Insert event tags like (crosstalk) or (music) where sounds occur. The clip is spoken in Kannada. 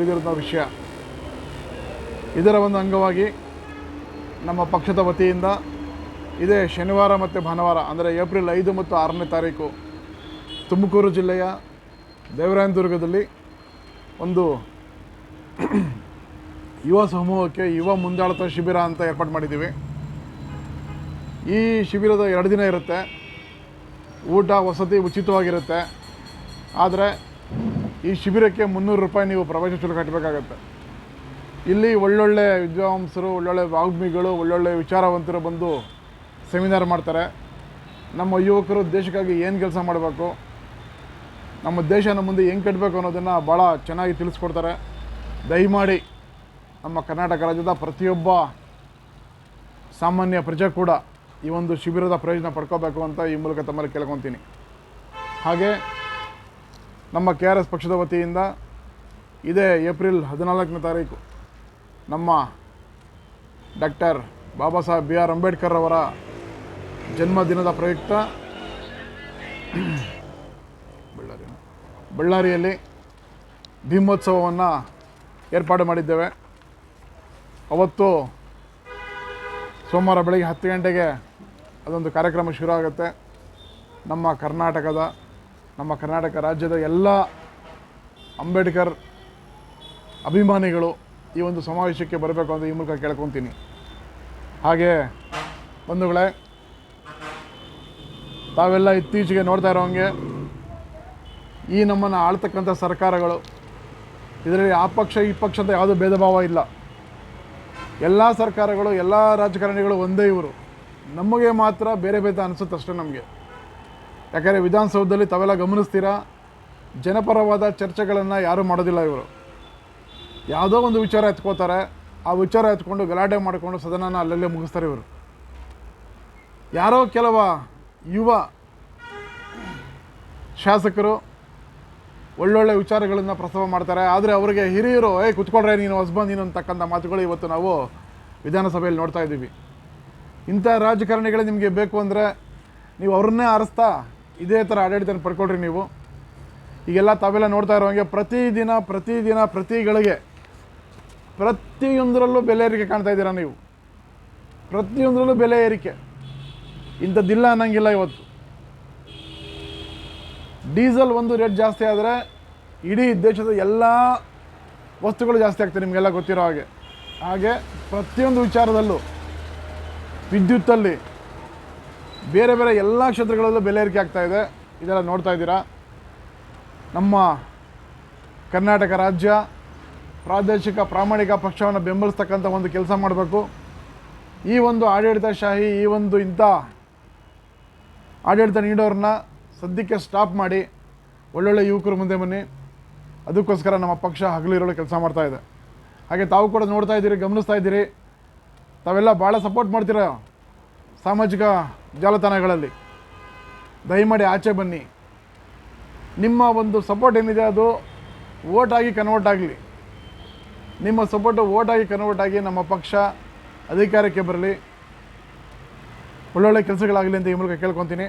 ತಿಳಿದಿರೋ ವಿಷಯ. ಇದರ ಒಂದು ಅಂಗವಾಗಿ ನಮ್ಮ ಪಕ್ಷದ ವತಿಯಿಂದ ಇದೇ ಶನಿವಾರ ಮತ್ತು ಭಾನುವಾರ, ಅಂದರೆ ಏಪ್ರಿಲ್ ಐದು ಮತ್ತು ಆರನೇ ತಾರೀಕು, ತುಮಕೂರು ಜಿಲ್ಲೆಯ ದೇವರಾಯನದುರ್ಗದಲ್ಲಿ ಒಂದು (clears throat) ಯುವ ಸಮೂಹಕ್ಕೆ ಯುವ ಮುಂದಾಳತ ಶಿಬಿರ ಅಂತ ಏರ್ಪಾಡು ಮಾಡಿದ್ದೀವಿ. ಈ ಶಿಬಿರದ ಎರಡು ದಿನ ಇರುತ್ತೆ. ಊಟ, ವಸತಿ ಉಚಿತವಾಗಿರುತ್ತೆ. ಆದರೆ ಈ ಶಿಬಿರಕ್ಕೆ ಮುನ್ನೂರು ರೂಪಾಯಿ ನೀವು ಪ್ರವೇಶ ಶುಲ್ಕ ಕಟ್ಟಬೇಕಾಗತ್ತೆ ಇಲ್ಲಿ ಒಳ್ಳೊಳ್ಳೆ ವಿದ್ವಾಂಸರು, ಒಳ್ಳೊಳ್ಳೆ ವಾಗ್ಮಿಗಳು, ಒಳ್ಳೊಳ್ಳೆ ವಿಚಾರವಂತರು ಬಂದು ಸೆಮಿನಾರ್ ಮಾಡ್ತಾರೆ. ನಮ್ಮ ಯುವಕರು ದೇಶಕ್ಕಾಗಿ ಏನು ಕೆಲಸ ಮಾಡಬೇಕು, ನಮ್ಮ ದೇಶನ ಮುಂದೆ ಹೆಂಗೆ ಕಟ್ಟಬೇಕು ಅನ್ನೋದನ್ನು ಭಾಳ ಚೆನ್ನಾಗಿ ತಿಳಿಸ್ಕೊಡ್ತಾರೆ. ದಯಮಾಡಿ ನಮ್ಮ ಕರ್ನಾಟಕ ರಾಜ್ಯದ ಪ್ರತಿಯೊಬ್ಬ ಸಾಮಾನ್ಯ ಪ್ರಜೆ ಕೂಡ ಈ ಒಂದು ಶಿಬಿರದ ಪ್ರಯೋಜನ ಪಡ್ಕೋಬೇಕು ಅಂತ ಈ ಮೂಲಕ ತಮ್ಮಲ್ಲಿ ಕೇಳ್ಕೊತೀನಿ. ಹಾಗೆ ನಮ್ಮ ಕೆ ಆರ್ ಎಸ್ ಪಕ್ಷದ ವತಿಯಿಂದ ಇದೇ ಏಪ್ರಿಲ್ ಹದಿನಾಲ್ಕನೇ ತಾರೀಕು ನಮ್ಮ doctor Baba Saheb B R Ambedkar ಅವರ ಜನ್ಮದಿನದ ಪ್ರಯುಕ್ತ ಬಳ್ಳಾರಿ ಬಳ್ಳಾರಿಯಲ್ಲಿ ಭೀಮೋತ್ಸವವನ್ನು ಏರ್ಪಾಡು ಮಾಡಿದ್ದೇವೆ. ಅವತ್ತು ಸೋಮವಾರ ಬೆಳಗ್ಗೆ ಹತ್ತು ಗಂಟೆಗೆ ಅದೊಂದು ಕಾರ್ಯಕ್ರಮ ಶುರು ಆಗುತ್ತೆ. ನಮ್ಮ ಕರ್ನಾಟಕದ ನಮ್ಮ ಕರ್ನಾಟಕ ರಾಜ್ಯದ ಎಲ್ಲ ಅಂಬೇಡ್ಕರ್ ಅಭಿಮಾನಿಗಳು ಈ ಒಂದು ಸಮಾವೇಶಕ್ಕೆ ಬರಬೇಕು ಅಂತ ಈ ಮೂಲಕ ಕೇಳ್ಕೊತೀನಿ. ಹಾಗೆ ಬಂಧುಗಳೇ, ತಾವೆಲ್ಲ ಇತ್ತೀಚೆಗೆ ನೋಡ್ತಾ ಇರೋಂಗೆ ಈ ನಮ್ಮನ್ನು ಆಳ್ತಕ್ಕಂಥ ಸರ್ಕಾರಗಳು, ಇದರಲ್ಲಿ ಆ ಪಕ್ಷ ಈ ಪಕ್ಷ ಅಂತ ಯಾವುದೂ ಭೇದ ಭಾವ ಇಲ್ಲ. ಎಲ್ಲ ಸರ್ಕಾರಗಳು, ಎಲ್ಲ ರಾಜಕಾರಣಿಗಳು ಒಂದೇ ಇವರು. ನಮಗೆ ಮಾತ್ರ ಬೇರೆ ಭೇದ ಅನಿಸುತ್ತಷ್ಟೇ ನಮಗೆ. ಯಾಕಂದರೆ ವಿಧಾನಸೌಧದಲ್ಲಿ ತಾವೆಲ್ಲ ಗಮನಿಸ್ತೀರಾ? ಜನಪರವಾದ ಚರ್ಚೆಗಳನ್ನು ಯಾರೂ ಮಾಡೋದಿಲ್ಲ ಇವರು. ಯಾವುದೋ ಒಂದು ವಿಚಾರ ಎತ್ಕೋತಾರೆ ಆ ವಿಚಾರ ಎತ್ಕೊಂಡು ಗಲಾಟೆ ಮಾಡಿಕೊಂಡು ಸದನನ ಅಲ್ಲಲ್ಲೇ ಮುಗಿಸ್ತಾರೆ ಇವರು. ಯಾರೋ ಕೆಲವ ಯುವ ಶಾಸಕರು ಒಳ್ಳೊಳ್ಳೆ ವಿಚಾರಗಳನ್ನು ಪ್ರಸ್ತಾವ ಮಾಡ್ತಾರೆ, ಆದರೆ ಅವರಿಗೆ ಹಿರಿಯರು, ಏ, ಕುತ್ಕೊಳ್ರೆ ನೀನು ಹೊಸ್ಬಂದ್ ನೀನು ಅಂತಕ್ಕಂಥ ಮಾತುಗಳು ಇವತ್ತು ನಾವು ವಿಧಾನಸಭೆಯಲ್ಲಿ ನೋಡ್ತಾ ಇದ್ದೀವಿ. ಇಂಥ ರಾಜಕಾರಣಿಗಳೇ ನಿಮಗೆ ಬೇಕು ಅಂದರೆ ನೀವು ಅವ್ರನ್ನೇ ಆರಿಸ್ತಾ ಇದೇ ಥರ ಆಡಳಿತನ ಪಡ್ಕೊಳ್ರಿ ನೀವು. ಈಗೆಲ್ಲ ತಾವೆಲ್ಲ ನೋಡ್ತಾ ಇರೋಂಗೆ ಪ್ರತಿದಿನ ಪ್ರತಿದಿನ, ಪ್ರತಿಗಳಿಗೆ ಪ್ರತಿಯೊಂದರಲ್ಲೂ ಬೆಲೆ ಏರಿಕೆ ಕಾಣ್ತಾ ಇದ್ದೀರಾ ನೀವು? ಪ್ರತಿಯೊಂದರಲ್ಲೂ ಬೆಲೆ ಏರಿಕೆ. ಇಂಥದ್ದಿಲ್ಲ ಅನ್ನಂಗಿಲ್ಲ ಇವತ್ತು. ಡೀಸೆಲ್ ಒಂದು ರೇಟ್ ಜಾಸ್ತಿ ಆದರೆ ಇಡೀ ದೇಶದ ಎಲ್ಲ ವಸ್ತುಗಳು ಜಾಸ್ತಿ ಆಗ್ತವೆ ನಿಮಗೆಲ್ಲ ಗೊತ್ತಿರೋ ಹಾಗೆ. ಹಾಗೆ ಪ್ರತಿಯೊಂದು ವಿಚಾರದಲ್ಲೂ ವಿದ್ಯುತ್ತಲ್ಲಿ ಬೇರೆ ಬೇರೆ ಎಲ್ಲ ಕ್ಷೇತ್ರಗಳಲ್ಲೂ ಬೆಲೆ ಏರಿಕೆ ಆಗ್ತಾ ಇದೆ. ಇದೆಲ್ಲ ನೋಡ್ತಾ ಇದ್ದೀರಾ? ನಮ್ಮ ಕರ್ನಾಟಕ ರಾಜ್ಯ ಪ್ರಾದೇಶಿಕ ಪ್ರಾಮಾಣಿಕ ಪಕ್ಷವನ್ನು ಬೆಂಬಲಿಸ್ತಕ್ಕಂಥ ಒಂದು ಕೆಲಸ ಮಾಡಬೇಕು. ಈ ಒಂದು ಆಡಳಿತಶಾಹಿ, ಈ ಒಂದು ಇಂಥ ಆಡಳಿತ ನೀಡೋರನ್ನ ಸದ್ಯಕ್ಕೆ ಸ್ಟಾಪ್ ಮಾಡಿ ಒಳ್ಳೊಳ್ಳೆ ಯುವಕರು ಮುಂದೆ ಬನ್ನಿ. ಅದಕ್ಕೋಸ್ಕರ ನಮ್ಮ ಪಕ್ಷ ಹಗಲಿರೋಳು ಕೆಲಸ ಮಾಡ್ತಾ ಇದೆ. ಹಾಗೆ ತಾವು ಕೂಡ ನೋಡ್ತಾ ಇದ್ದೀರಿ, ಗಮನಿಸ್ತಾ ಇದ್ದೀರಿ. ತಾವೆಲ್ಲ ಭಾಳ ಸಪೋರ್ಟ್ ಮಾಡ್ತೀರ? ಸಾಮಾಜಿಕ ಜಾಲತಾಣಗಳಲ್ಲಿ. ದಯಮಾಡಿ ಆಚೆ ಬನ್ನಿ. ನಿಮ್ಮ ಒಂದು ಸಪೋರ್ಟ್ ಏನಿದೆ ಅದು ಓಟಾಗಿ ಕನ್ವರ್ಟ್ ಆಗಲಿ. ನಿಮ್ಮ ಸಪೋರ್ಟು ಓಟಾಗಿ ಕನ್ವರ್ಟ್ ಆಗಿ ನಮ್ಮ ಪಕ್ಷ ಅಧಿಕಾರಕ್ಕೆ ಬರಲಿ. ಒಳ್ಳೊಳ್ಳೆ ಕೆಲಸಗಳಾಗಲಿ ಅಂತ ಈ ಮೂಲಕ ಕೇಳ್ಕೊತೀನಿ.